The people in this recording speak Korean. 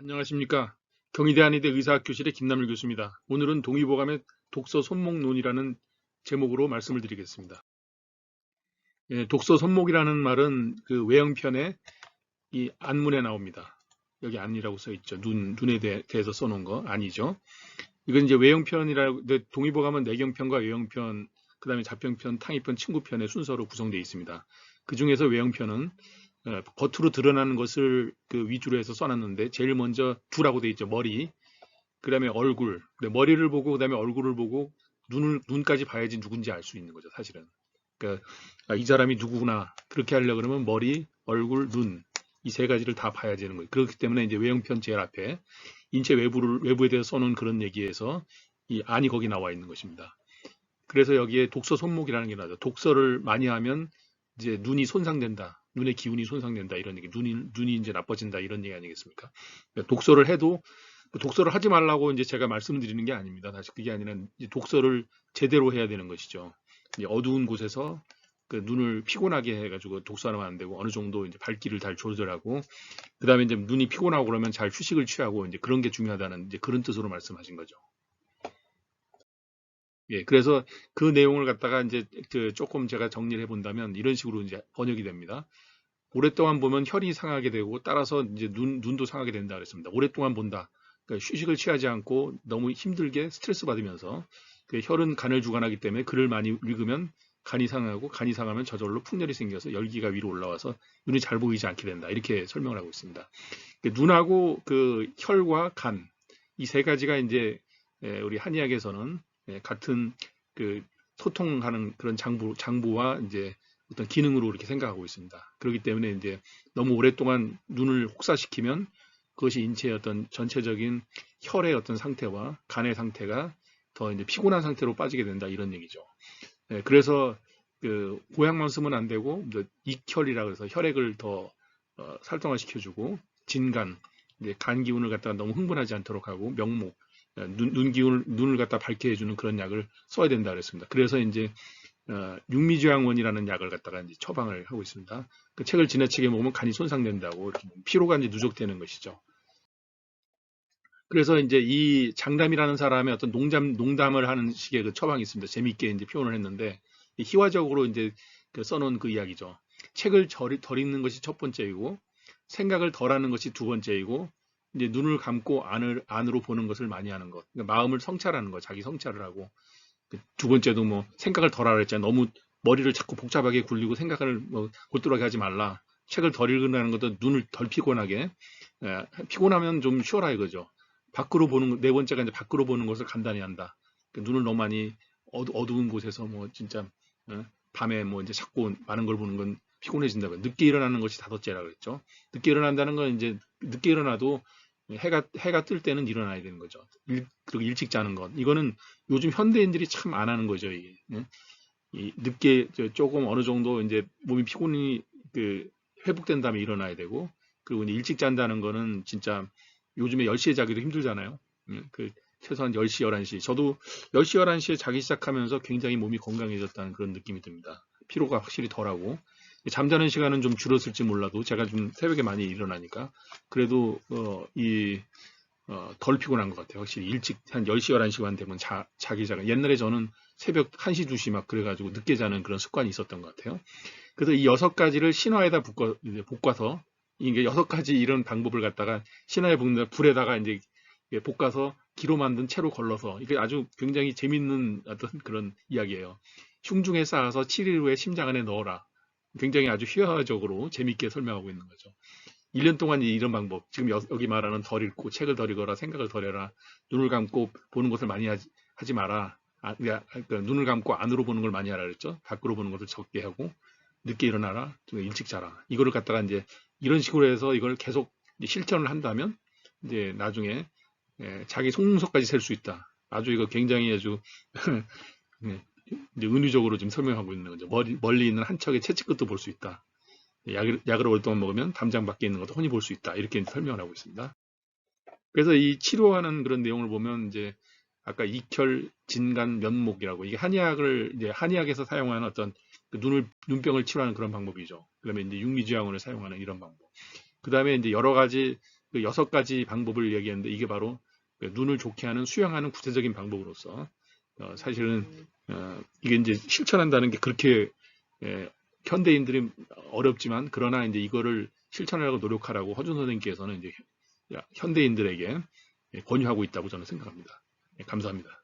안녕하십니까. 경희대 한의대 의사학교실의 김남일 교수입니다. 오늘은 동의보감의 독서 손목론이라는 제목으로 말씀을 드리겠습니다. 예, 독서 손목이라는 말은 그 외형편에 이 안문에 나옵니다. 여기 안이라고 써 있죠. 눈, 눈에 대, 해서 써놓은 거 아니죠. 이건 이제 외형편이라고, 동의보감은 내경편과 외형편, 그 다음에 자평편, 탕의편, 친구편의 순서로 구성되어 있습니다. 그 중에서 외형편은 어, 겉으로 드러나는 것을 그 위주로 해서 써놨는데 제일 먼저 두라고 돼 있죠. 머리, 그 다음에 얼굴, 머리를 보고 그 다음에 얼굴을 보고 눈을 눈까지 봐야지 누군지 알 수 있는 거죠. 사실은. 그러니까 아, 이 사람이 누구구나 그렇게 하려 고 그러면 머리, 얼굴, 눈 이 세 가지를 다 봐야 되는 거예요. 그렇기 때문에 이제 외형편 제일 앞에 인체 외부를 외부에 대해서 써놓은 그런 얘기에서 이 안이 거기 나와 있는 것입니다. 그래서 여기에 독서 손목이라는 게 나죠. 독서를 많이 하면 이제 눈이 손상된다. 눈의 기운이 손상된다 이런 얘기, 눈이 눈이 이제 나빠진다 이런 얘기 아니겠습니까? 그러니까 독서를 해도 독서를 하지 말라고 이제 제가 말씀드리는 게 아닙니다. 다시 그게 아니라 독서를 제대로 해야 되는 것이죠. 어두운 곳에서 그 눈을 피곤하게 해가지고 독서하면 안 되고 어느 정도 이제 밝기를 잘 조절하고 그 다음에 이제 눈이 피곤하고 그러면 잘 휴식을 취하고 이제 그런 게 중요하다는 이제 그런 뜻으로 말씀하신 거죠. 예, 그래서 그 내용을 갖다가 이제 그 조금 제가 정리를 해본다면 이런 식으로 이제 번역이 됩니다. 오랫동안 보면 혈이 상하게 되고 따라서 이제 눈, 눈도 상하게 된다 그랬습니다. 오랫동안 본다. 그러니까 휴식을 취하지 않고 너무 힘들게 스트레스 받으면서 그 혈은 간을 주관하기 때문에 글을 많이 읽으면 간이 상하고 간이 상하면 저절로 풍열이 생겨서 열기가 위로 올라와서 눈이 잘 보이지 않게 된다. 이렇게 설명을 하고 있습니다. 그 눈하고 그 혈과 간 이 세 가지가 이제 우리 한의학에서는 같은 그 소통하는 그런 장부 장부와 이제 어떤 기능으로 이렇게 생각하고 있습니다. 그렇기 때문에 이제 너무 오랫동안 눈을 혹사시키면 그것이 인체의 어떤 전체적인 혈의 어떤 상태와 간의 상태가 더 이제 피곤한 상태로 빠지게 된다 이런 얘기죠. 네, 그래서 그 고향만 쓰면 안 되고 익혈이라 해서 혈액을 더 어, 살동화시켜주고 진간 이제 간 기운을 갖다가 너무 흥분하지 않도록 하고 명목 눈, 눈 기운을 눈을 갖다 밝게 해주는 그런 약을 써야 된다 그랬습니다. 그래서 이제 어, 육미주양원이라는 약을 갖다가 이제 처방을 하고 있습니다. 그 책을 지나치게 먹으면 간이 손상된다고 이렇게 피로가 이제 누적되는 것이죠. 그래서 이제 이 장담이라는 사람의 어떤 농담, 농담을 하는 식의 그 처방이 있습니다. 재미있게 이제 표현을 했는데 희화적으로 이제 그 써놓은 그 이야기죠. 책을 덜, 덜 읽는 것이 첫 번째이고 생각을 덜 하는 것이 두 번째이고 이제 눈을 감고 안을, 안으로 보는 것을 많이 하는 것. 그러니까 마음을 성찰하는 것, 자기 성찰을 하고 두 번째도 뭐 생각을 덜 하라 했잖아요. 너무 머리를 자꾸 복잡하게 굴리고 생각을 뭐 골똘하게 하지 말라. 책을 덜 읽는다는 것도 눈을 덜 피곤하게 예, 피곤하면 좀 쉬어라 이거죠. 밖으로 보는 네 번째가 이제 밖으로 보는 것을 간단히 한다. 그 눈을 너무 많이 어두, 운 곳에서 뭐 진짜 예, 밤에 뭐 이제 자꾸 많은 걸 보는 건 피곤해진다고. 늦게 일어나는 것이 다섯째라 그랬죠. 늦게 일어난다는 건 이제 늦게 일어나도 해가 해가 뜰 때는 일어나야 되는 거죠. 일, 그리고 일찍 자는 것. 이거는 요즘 현대인들이 참 안 하는 거죠. 이, 예? 이 늦게 조금 어느 정도 이제 몸이 피곤이 그 회복된 다음에 일어나야 되고 그리고 이제 일찍 잔다는 거는 진짜 요즘에 10시에 자기도 힘들잖아요. 예? 그 최소한 10시, 11시. 저도 10시, 11시에 자기 시작하면서 굉장히 몸이 건강해졌다는 그런 느낌이 듭니다. 피로가 확실히 덜하고 잠자는 시간은 좀 줄었을지 몰라도 제가 좀 새벽에 많이 일어나니까 그래도 어, 이 어, 덜 피곤한 것 같아요. 확실히 일찍 한 10시, 11시간 되면 자, 자기 자가 옛날에 저는 새벽 1시, 2시 막 그래가지고 늦게 자는 그런 습관이 있었던 것 같아요. 그래서 이 여섯 가지를 신화에다 볶아, 볶아서 이게 여섯 가지 이런 방법을 갖다가 신화에 볶는 불에다가 이제 볶아서 기로 만든 채로 걸러서 이게 아주 굉장히 재밌는 어떤 그런 이야기예요. 흉중에 쌓아서 7일 후에 심장 안에 넣어라. 굉장히 아주 희화적으로 재밌게 설명하고 있는 거죠. 1년 동안 이런 방법, 지금 여기 말하는 덜 읽고 책을 덜 읽어라, 생각을 덜 해라, 눈을 감고 보는 것을 많이 하지, 하지 마라. 아, 그러니까 눈을 감고 안으로 보는 걸 많이 하라 그랬죠. 밖으로 보는 것을 적게 하고 늦게 일어나라, 좀 일찍 자라. 이거를 갖다가 이제 이런 식으로 해서 이걸 계속 실천을 한다면 이제 나중에 예, 자기 속눈썹까지 셀 수 있다. 아주 이거 굉장히 아주 네, 은유적으로 지금 설명하고 있는 거죠. 멀리, 멀리 있는 한 척의 채찍 끝도 볼 수 있다. 약을, 약을 오랫동안 먹으면 담장 밖에 있는 것도 흔히 볼 수 있다. 이렇게 설명을 하고 있습니다. 그래서 이 치료하는 그런 내용을 보면 이제 아까 익혈, 진간, 면목이라고 이게 한의학을 이제 한의학에서 사용하는 어떤 그 눈을 눈병을 치료하는 그런 방법이죠. 그다음에 이제 육미지양원을 사용하는 이런 방법. 그다음에 이제 여러 가지 그 여섯 가지 방법을 얘기했는데 이게 바로 그 눈을 좋게 하는 수양하는 구체적인 방법으로서 어, 사실은 어, 이게 이제 실천한다는 게 그렇게 예, 현대인들이 어렵지만 그러나 이제 이거를 실천하려고 노력하라고 허준 선생님께서는 이제 현대인들에게 예, 권유하고 있다고 저는 생각합니다. 예, 감사합니다.